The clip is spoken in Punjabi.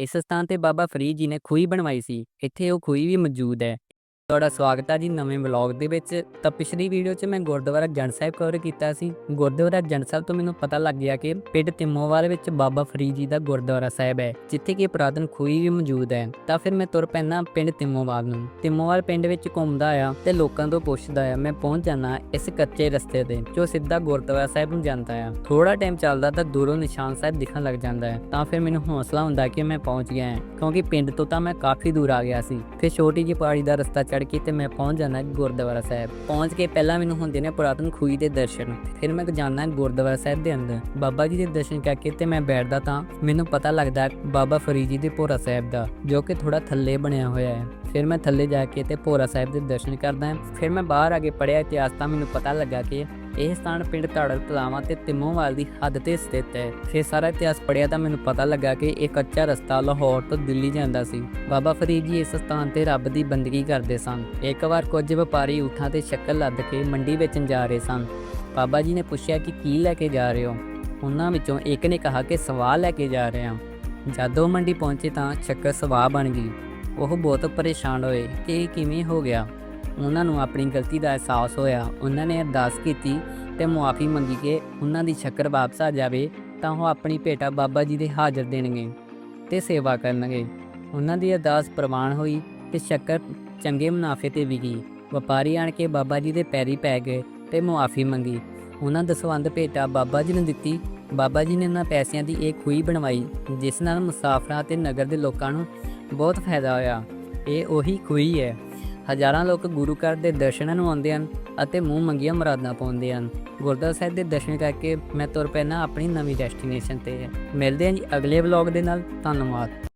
ਇਸ ਸਥਾਨ ਤੇ ਬਾਬਾ ਫਰੀਦ ਜੀ ਨੇ ਖੂਹੀ ਬਣਵਾਈ ਸੀ। ਇੱਥੇ ਉਹ ਖੂਹੀ ਵੀ ਮੌਜੂਦ ਹੈ। ਤੁਹਾਡਾ ਸਵਾਗਤ ਹੈ ਜੀ ਨਵੇਂ ਵਲੌਗ ਦੇ ਵਿੱਚ। ਤਾਂ ਪਿਛਲੀ ਵੀਡੀਓ 'ਚ ਮੈਂ ਗੁਰਦੁਆਰਾ ਜੰਡ ਸਾਹਿਬ ਕਵਰ ਕੀਤਾ ਸੀ। ਗੁਰਦੁਆਰਾ ਜੰਡ ਸਾਹਿਬ ਤੋਂ ਮੈਨੂੰ ਪਤਾ ਲੱਗ ਗਿਆ ਕਿ ਪਿੰਡ ਤਿੰਮੋਵਾਲ ਵਿੱਚ ਬਾਬਾ ਫਰੀਦ ਜੀ ਦਾ ਗੁਰਦੁਆਰਾ ਸਾਹਿਬ ਹੈ, ਜਿੱਥੇ ਕਿ ਪੁਰਾਤਨ ਖੂਹੀ ਵੀ ਮੌਜੂਦ ਹੈ। ਤਾਂ ਫਿਰ ਮੈਂ ਤੁਰ ਪੈਣਾ ਪਿੰਡ ਤਿੰਮੋਵਾਲ ਨੂੰ। ਤਿੰਮੋਵਾਲ ਪਿੰਡ ਵਿੱਚ ਘੁੰਮਦਾ ਆ ਤੇ ਲੋਕਾਂ ਤੋਂ ਪੁੱਛਦਾ ਆ, ਮੈਂ ਪਹੁੰਚ ਜਾਣਾ ਇਸ ਕੱਚੇ ਰਸਤੇ ਤੇ, ਜੋ ਸਿੱਧਾ ਗੁਰਦੁਆਰਾ ਸਾਹਿਬ ਨੂੰ ਜਾਂਦਾ ਆ। ਥੋੜਾ ਟਾਈਮ ਚੱਲਦਾ ਤਾਂ ਦੂਰੋਂ ਨਿਸ਼ਾਨ ਸਾਹਿਬ ਦਿਖਣ ਲੱਗ ਜਾਂਦਾ ਹੈ। ਤਾਂ ਫਿਰ ਮੈਨੂੰ ਹੌਸਲਾ ਹੁੰਦਾ ਕਿ ਮੈਂ ਪਹੁੰਚ ਗਿਆ ਹਾਂ, ਕਿਉਂਕਿ ਪਿੰਡ ਤੋਂ ਤਾਂ ਮੈਂ ਕਾਫੀ ਦੂਰ ਆ ਗਿਆ ਸੀ। ਫਿਰ ਛੋਟੀ ਜਿਹੀ ਪਹਾੜੀ ਦਾ ਰਸਤਾ ਚੜ੍ਹ ਕੇ ਤੇ ਮੈਂ ਪਹੁੰਚ ਜਾਣਾ ਗੁਰਦੁਆਰਾ ਸਾਹਿਬ। ਪਹੁੰਚ ਕੇ ਪਹਿਲਾਂ ਮੈਨੂੰ ਹੁੰਦੇ ਨੇ ਪੁਰਾਤਨ ਖੂਹੀ ਦੇ ਦਰਸ਼ਨ। ਫਿਰ ਮੈਂ ਜਾਣਾ ਗੁਰਦੁਆਰਾ ਸਾਹਿਬ ਦੇ ਅੰਦਰ। ਬਾਬਾ ਜੀ ਦੇ ਦਰਸ਼ਨ ਕਰਕੇ ਤੇ ਮੈਂ ਬੈਠਦਾ ਤਾਂ ਮੈਨੂੰ ਪਤਾ ਲੱਗਦਾ ਬਾਬਾ ਫਰੀਦ ਜੀ ਦੇ ਭੋਰਾ ਸਾਹਿਬ ਦਾ, ਜੋ ਕਿ ਥੋੜਾ ਥੱਲੇ ਬਣਿਆ ਹੋਇਆ ਹੈ। ਫਿਰ ਮੈਂ ਥੱਲੇ ਜਾ ਕੇ ਤੇ ਭੋਰਾ ਸਾਹਿਬ ਦੇ ਦਰਸ਼ਨ ਕਰਦਾ ਫਿਰ ਮੈਂ ਬਾਹਰ ਆ ਕੇ ਪੜਿਆ ਇਤਿਹਾਸ ਤਾਂ ਮੈਨੂੰ ਪਤਾ ਲੱਗਾ ਕਿ ਇਹ ਸਥਾਨ ਪਿੰਡ ਧਾੜਲ ਤਲਾਵਾਂ ਤੇ ਤਿੰਮੋਵਾਲ ਦੀ ਹੱਦ ਤੇ ਸਥਿਤ ਹੈ। ਫਿਰ ਸਾਰਾ ਇਤਿਹਾਸ ਪੜਿਆ ਤਾਂ ਮੈਨੂੰ ਪਤਾ ਲੱਗਾ ਕਿ ਇਹ ਕੱਚਾ ਰਸਤਾ ਲਾਹੌਰ ਤੋਂ ਦਿੱਲੀ ਜਾਂਦਾ ਸੀ। ਬਾਬਾ ਫਰੀਦ ਜੀ ਇਸ ਸਥਾਨ ਤੇ ਰੱਬ ਦੀ ਬੰਦਗੀ ਕਰਦੇ ਸਨ। ਇੱਕ ਵਾਰ ਕੁਝ ਵਪਾਰੀ ਊਠਾਂ ਤੇ ਸ਼ੱਕਰ ਲੱਦ ਕੇ ਮੰਡੀ ਵੇਚਣ ਜਾ ਰਹੇ ਸਨ। ਬਾਬਾ ਜੀ ਨੇ ਪੁੱਛਿਆ ਕਿ ਕੀ ਲੈ ਕੇ ਜਾ ਰਹੇ ਹੋ? ਉਹਨਾਂ ਵਿੱਚੋਂ ਇੱਕ ਨੇ ਕਿਹਾ ਕਿ ਸਵਾਹ ਲੈ ਕੇ ਜਾ ਰਹੇ ਹਾਂ। ਜਦੋਂ ਮੰਡੀ ਪਹੁੰਚੇ ਤਾਂ ਸ਼ੱਕਰ ਸਵਾਹ ਬਣ ਗਈ। ਉਹ ਬਹੁਤ ਪਰੇਸ਼ਾਨ ਹੋਏ ਕਿ ਇਹ ਕਿਵੇਂ ਹੋ ਗਿਆ। ਉਹਨਾਂ ਨੂੰ ਆਪਣੀ ਗਲਤੀ ਦਾ ਅਹਿਸਾਸ ਹੋਇਆ। ਉਹਨਾਂ ਨੇ ਅਰਦਾਸ ਕੀਤੀ ਤੇ ਮੁਆਫੀ ਮੰਗੀ ਕਿ ਉਹਨਾਂ ਦੀ ਸ਼ੱਕਰ ਵਾਪਸ ਆ ਜਾਵੇ ਤਾਂ ਉਹ ਆਪਣੀ ਭੇਟਾ ਬਾਬਾ ਜੀ ਦੇ ਹਾਜ਼ਰ ਦੇਣਗੇ ਤੇ ਸੇਵਾ ਕਰਨਗੇ। ਉਹਨਾਂ ਦੀ ਅਰਦਾਸ ਪ੍ਰਵਾਨ ਹੋਈ ਤੇ ਸ਼ੱਕਰ ਚੰਗੇ ਮੁਨਾਫੇ ਤੇ ਵਿਕੀ ਵਪਾਰੀ ਆਣ ਕੇ ਬਾਬਾ ਜੀ ਦੇ ਪੈਰੀ ਪੈ ਗਏ ਤੇ ਮੁਆਫੀ ਮੰਗੀ। ਉਹਨਾਂ ਦਸਵੰਦ ਭੇਟਾ ਬਾਬਾ ਜੀ ਨੂੰ ਦਿੱਤੀ ਬਾਬਾ ਜੀ ਨੇ ਉਹਨਾਂ ਪੈਸਿਆਂ ਦੀ ਇਹ ਖੂਹੀ ਬਣਵਾਈ, ਜਿਸ ਨਾਲ ਮੁਸਾਫਰਾਂ ਤੇ ਨਗਰ ਦੇ ਲੋਕਾਂ ਨੂੰ ਬਹੁਤ ਫਾਇਦਾ ਹੋਇਆ। ਇਹ ਉਹੀ ਖੂਹੀ ਹੈ। ਹਜ਼ਾਰਾਂ ਲੋਕ ਗੁਰੂ ਘਰ ਦੇ ਦਰਸ਼ਨਾਂ ਨੂੰ ਆਉਂਦੇ ਹਨ ਅਤੇ ਮੂੰਹ ਮੰਗੀਆਂ ਮੁਰਾਦਾਂ ਪਾਉਂਦੇ ਹਨ। ਗੁਰਦੁਆਰਾ ਸਾਹਿਬ ਦੇ ਦਰਸ਼ਨ ਕਰਕੇ ਮੈਂ ਤੁਰ ਪੈਣਾ ਆਪਣੀ ਨਵੀਂ ਡੈਸਟੀਨੇਸ਼ਨ ਤੇ। ਮਿਲਦੇ ਹਾਂ ਜੀ ਅਗਲੇ ਵਲੌਗ ਦੇ ਨਾਲ। ਧੰਨਵਾਦ।